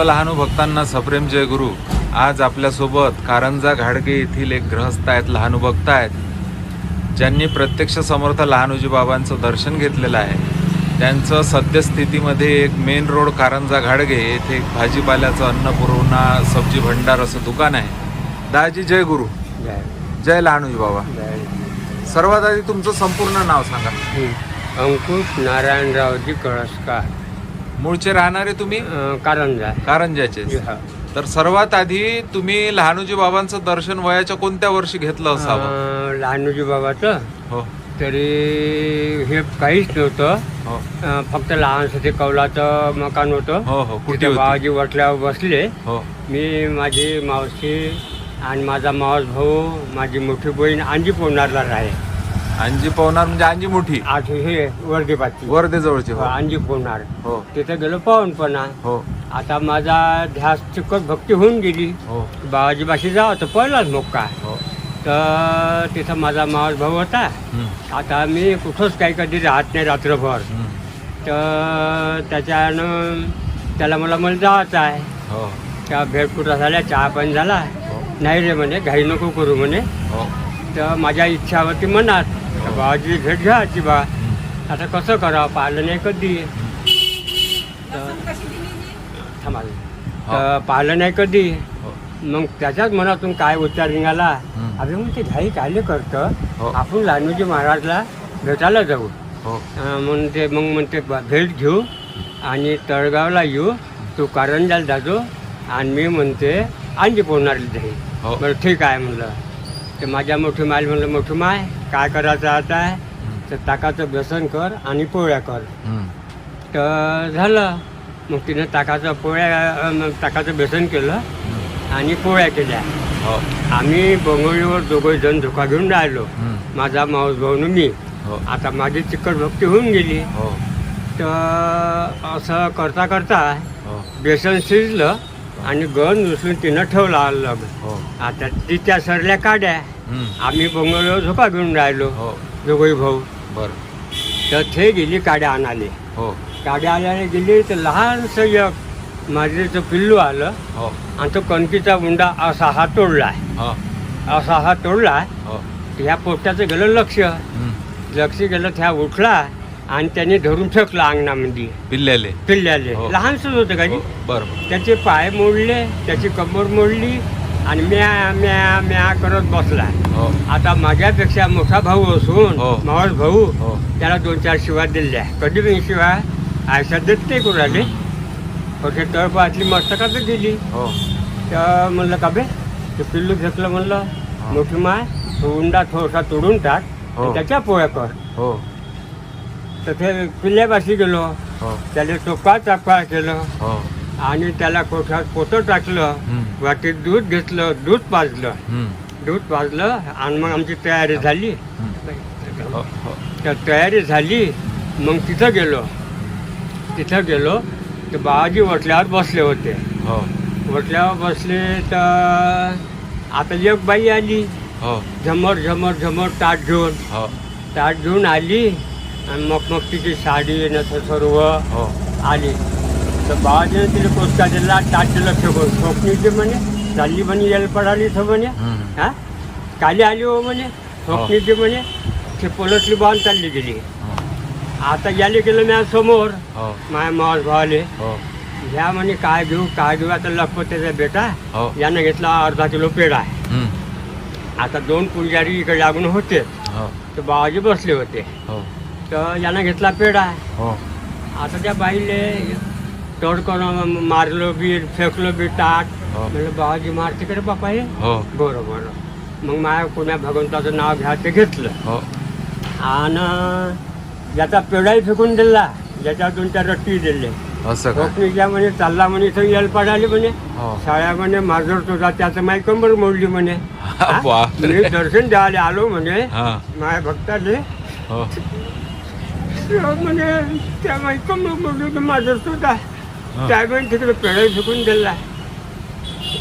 सर्व लहानू भक्तांना सप्रेम जय गुरु. आज आपल्यासोबत कारंजा घाडगे येथील एक ग्रहस्थ आहेत लहानू भक्त आहेत. ज्यांनी प्रत्यक्ष समर्थ लहानूजी बाबांचं दर्शन घेतलेलं आहे. त्यांचं सद्यस्थितीमध्ये एक मेन रोड कारंजा घाडगे येथे एक भाजीपाल्याचं अन्नपुरवणा सब्जी भंडार असं दुकान आहे. दाजी जय गुरु. जय. जय लहानूजी बाबा. सर्वात आधी तुमचं संपूर्ण नाव सांगा. अंकुश नारायणरावजी कळसकार. मूळचे राहणारे तुम्ही? कारंजा. कारंजाचे हा. तर सर्वात आधी तुम्ही लहानूजी बाबांचं दर्शन वयाच्या कोणत्या वर्षी घेतलं असावं? अं, लहानूजी बाबाचं? हो. तरी हे काहीच नव्हतं. हो. अं, फक्त लहानसं ते कौलाचं मकान होतं. हो हो. कुठे तिथे होती? बाबाजी वटल्यावर बसले. हो. मी माझी मावशी आणि माझा मावस भाऊ माझी मोठी बहीण अंजी पोहणारला राहे अंजी पवनार म्हणजे अंजी मोठी. आज हे वर्धेपाची वर्धे जवळची हो. अंजी पोहणार हो. तिथे गेलो पाहूनपणा हो. आता माझा ध्यास चिकट भक्ती होऊन गेली. हो. बाबाजी बाशी जावं तर पहिलाच मोक्का. हो. तर तिथं माझा मावस भाऊ होता. आता मी कुठंच काही कधी राहत नाही रात्रभर. तर त्याच्यानं त्याला मला मला जायचं आहे. हो. त्या भेट कुठं झाल्या? चहा पण झाला. हो. नाही रे म्हणे घाई नको करू म्हणे. हो. तर माझ्या इच्छा होती मनात तर बाबाजी भेट घ्यायची बा. हम्म, आता कसं करावं? पाहिलं नाही कधी? तर थांबा. तर पाहिलं नाही कधी? हो. मग त्याच्याच मनातून काय उच्चार निघाला. अभि मग ते घाई कायले करतं. हो. आपण लहानूजी महाराजला भेटायला जाऊ. हो. म्हणून ते मग म्हणते ब- भेट घेऊ आणि तळगावला येऊ. तू कारंजाला जातो आणि मी म्हणते जाईल. हो. बरं ठीक आहे म्हणलं. ते माझ्या मोठी माय म्हणलं मोठी माय काय करायचं आता? तर ताकाचं व्यसन कर आणि पोळ्या कर. तर झालं. मग तिनं ताकाचं पोळ्या ताकाचं बेसन केलं आणि पोळ्या केल्या. हो. आम्ही बंगळीवर दोघं जण धोका घेऊन राहिलो. माझा माऊस भाऊन मी. हो. आता माझी चिकट भक्ती होऊन गेली. हो. तर असं करता करता हो. बेसन शिजलं आणि गण उचलून तिनं ठेवला अलग हो. आता तिच्या सरल्या काड्या. हम्म, आम्ही बंगळीवर झोका घेऊन राहिलो. हो. दोघही भाऊ. बर. तर ते गेली काड्या आणाले हो. काड्या आल्याने गेली तर लहानसं एक माझं पिल्लू आलं. हो. आणि तो कणकीचा गुंडा असा हा तोडला. हो. असा हा तोडला. हो. ह्या पोट्याचं गेलं लक्ष. हम्म, लक्ष गेलं त्या उठला. आणि त्याने धरून ठेकला अंगणामध्ये. पिल्ल्याले. पिल्ल्याले. हो. लहानसंच होतं का हो, बर बर त्याचे पाय मोडले त्याची कमर मोडली आणि म्या म्या म्या करत बसला. हो. आता माझ्यापेक्षा मोठा भाऊ असून हो. मावस भाऊ हो. त्याला दोन चार शिवाय दिल्या. कधी मी शिवाय आयशा देत नाही कोणाले ओके तळपातली मस्तकातच दिली हो. तर म्हणलं का बे? ते पिल्लू घेतलं म्हणलं. मोठी माय तो उंडा थोडासा तोडून टाक हो. आणि त्याच्या पोळ्या कर. हो. तर ते पिल्ल्यापाशी गेलो. हो. त्याला टोका चापा केलं. हो. आणि त्याला कोठात पोतं टाकलं. हम्म, वाटीत दूध घेतलं दूध पाजलं. हम्म, दूध पाजलं आणि मग आमची तयारी झाली. हम्म, हो हो. तर तयारी झाली. मग तिथं गेलो. तिथं गेलो. तर बाबाजी वटल्यावर बसले होते. हो. वटल्यावर बसले तर आता एक बाई आली. हो. झमर झमर झमर ताट घेऊन. हो. ताट घेऊन आली. आणि मग मग तिची साडी नसं सर्व हो. आली. तर बाबाजीने तिला कोचका दिला ताट दिलं फेकून ठोकणीची म्हणे चालली म्हणे यायला पडाली इथं म्हणे. हा? काली आली हो म्हणे. ठोकणीची म्हणे ते पोलटली बांध चालली गेली. हो. आता याले गेलं मी समोर. हो. माय मावस भावाले हो. ह्या म्हणे काय घेऊ काय घेऊ आता लखपतीचा बेटा यानं घेतला अर्धा किलो पेढा. आता दोन पुजारी इकडे लागून होते. तर बाबाजी बसले होते. हो. तर यानं घेतला पेढा. हो. आता त्या बाईले तडकन मारलो बी फेकलो बी टाट हो. म्हणलं बाबाजी मारते का रे बापा हे. हो बरं बरं. मग माझ्या कोण्या भगवंताचं नाव घ्या ते घेतलं. हो. आणि ज्याचा पेढाही फेकून दिला ज्याच्या दोन चार रट्टी दिले. कोकणीच्या म्हणे चालला म्हणे इथं यायला पडाली म्हणे. हो. शाळा म्हणे माजर तुझा त्याचं माई कंबर मोडली म्हणे. मी दर्शन द्यायला आलो म्हणे. माझ्या भक्ताले. हो म्हणे त्या कंबर मोडली तर माजर तुझा हा. त्यावेळी तिकडे पेढाही फेकून दिला.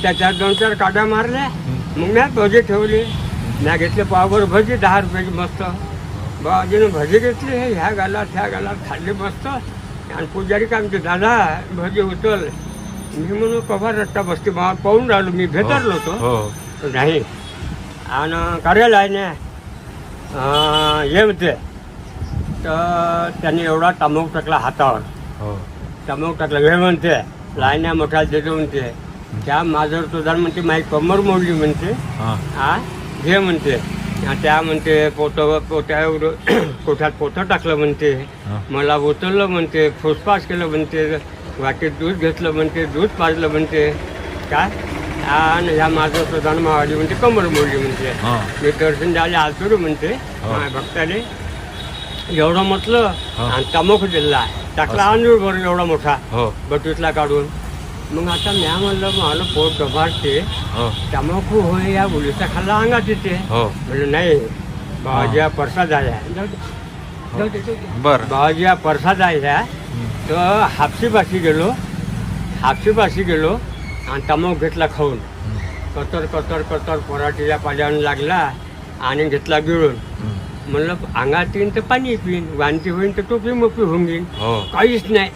त्याच्यात दोन चार काड्या मारल्या. मग मी भजी ठेवली. मी घेतले पावभर भजी दहा रुपयाची मस्त. बाबाजीने भजी घेतली. ह्या गालात ह्या गालात खाल्ली मस्त. आणि पुजारी काय म्हणते दादा भजी उचल. मी म्हणून कव्हा रट्टा बसते बा पाहून राहिलो. मी भेटारलो होतो. हो नाही. आणि कार्यालय आहे ना हे होते तर त्यांनी एवढा टमक टाकला हातावर. हो. टमक टाकला. हे म्हणते लायण्या मोठा देतो म्हणते. त्या माझं तुझा म्हणते माझी कमर मोडली म्हणते. हा. घे म्हणते. त्या म्हणते पोट पोट्या पोटात पोटं टाकलं म्हणते. मला उचललं म्हणते फुसफास केलं म्हणते वाटेत दूध घेतलं म्हणते दूध पाजलं म्हणते. काय आणि ह्या माझं प्रधान मावाली म्हणते कमर मोडली म्हणते. मी दर्शन द्यायला आलतो रे म्हणते हो. माझ्या भक्ताने एवढं म्हटलं हो. आणि तमक दिला. टाकला आंधूळ भरून एवढा मोठा हो. बटूतला काढून. मग आता म्या म्हणलं मला पोट हो. तमाखू होय या मुलीचा खाल्ला अंगात येते. हो. म्हणलं नाही हा. प्रसाद दे. बर. हा प्रसाद आहे ह्या तर हापशीपाशी गेलो. हापशीपाशी गेलो आणि तमाक घेतला खाऊन. कतर कतर कतर पराठीच्या पाल्यानं लागला आणि घेतला गिळून. म्हणलं अंगात येईन तर पाणी पिईन वांती होईन तर टोपी मोपी होऊन घेईन हो. काहीच नाही.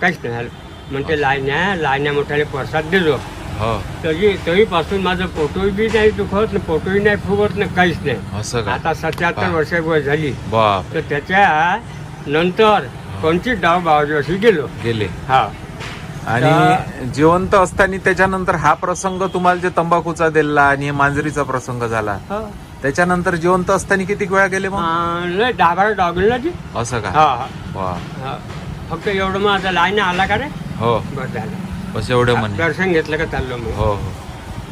काहीच नाही झालं. म्हणते लायण्या लायण्या मोठ्याने प्रसाद दिलो हो. तरी तरीपासून माझं पोटोही बी नाही दुखत ना पोटोही नाही फुगत ना काहीच नाही. असं का? आता सत्याहत्तर हा. वर्ष वय झाली. बाप. तर त्याच्या नंतर कोणतीच डाव बाबाजी अशी गेलो. गेले. हा. आणि जिवंत असताना त्याच्यानंतर हा प्रसंग तुम्हाला जे तंबाखूचा दिला आणि हे मांजरीचा प्रसंग झाला. हा. त्याच्यानंतर जिवंत असताना किती वेळा गेले मग? लय दहा बारा डाव गेला ती. असं का? हा हा, वा. हा. फक्त एवढं मग आता लाईन आला का रे? हो. झालं. बस एवढे म्हणे. दर्शन घेतलं का चाललो मग? हो हो.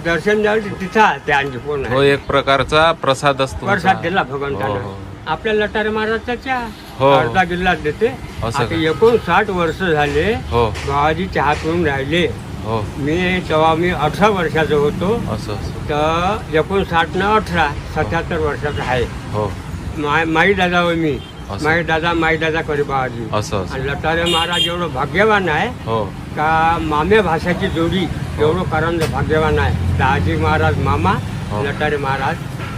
दर्शन द्यावं तिथं आणखी कोण हो एक प्रकाराचा प्रसाद असतो प्रसाद दिला हो, भगवंतानं. हो. आपल्या लटारे महाराजचा चहा हो. अर्धा गिल्लास देते. असं आता का? एकोणसाठ वर्ष झाले हो. बाबाजी चहा पिऊन राहिले. हो. मी तेव्हा मी अठरा वर्षाचा होतो असं असं. तर एकोणसाठ न अठरा सत्याहत्तर वर्षाचा आहे. हो. माय माई दादा होय मी. असं. माई दादा माई दादा करी बाबाजी. असं असं. आणि लटारे महाराज एवढं भाग्यवान आहे हो. का मामे भाषाची जोडी एवढं कारण भाग्यवान आहे. दाजी महाराज मामा हो. लटारे महाराज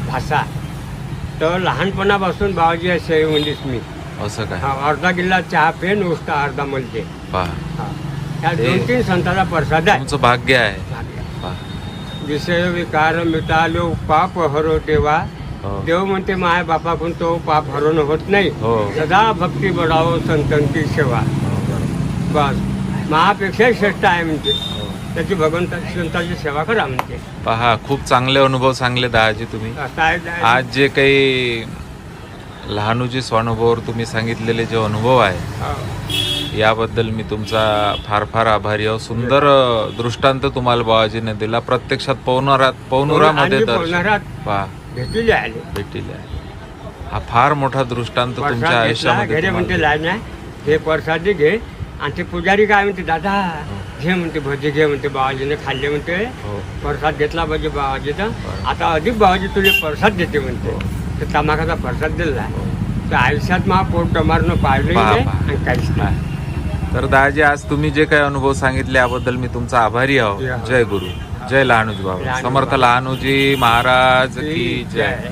भाषा. तर लहानपणापासून बाबाजी सेवे म्हणलीस मी. असं काय? हा, अर्धा गिल्ला चहा पे नुसता अर्धा मलते पहा. हा. ह्या दोन तीन संतांचा प्रसाद आहे. तुमचं भाग्य आहे. विषय विकार मिटालो पाप हरो देवा. हो. देव म्हणते माया बापाकडून तो पाप हरण होत नाही. हो. सदा भक्ती बढावो संतांची सेवा. बस. महापेक्षा श्रेष्ठ आहे म्हणते हो. त्याची भगवंता संतांची सेवा करा म्हणते पहा खूप चांगले अनुभव सांगले दाजी तुम्ही. असं आहे आज जे काही लहानूजी स्वानुभवावर तुम्ही सांगितलेले जे अनुभव आहे हो. याबद्दल मी तुमचा फार फार आभारी आहो. सुंदर दृष्टांत तुम्हाला बाबाजीने दिला. प्रत्यक्षात पवनारात पवनुरामध्ये भेटील हा फार मोठा दृष्टांत तुमच्या आयुष्यामध्ये हे प्रसादी घे. आणि ते पुजारी काय म्हणते दादा घे म्हणते भजी घे म्हणते बाबाजीने खाल्ले म्हणते. हो. प्रसाद घेतला पाहिजे बाबाजीचा आता अधिक बाबाजी तुझे प्रसाद देते म्हणते. तर तमाखाचा प्रसाद दिला तर आयुष्यात महा पोट नाही पहा. आणि काहीच नाही. तर दाजी आज तुम्ही जे काही अनुभव सांगितले याबद्दल मी तुमचा आभारी आहो. जय गुरु जय लहानूजी बाबा समर्थ. लहानूजी महाराज की जय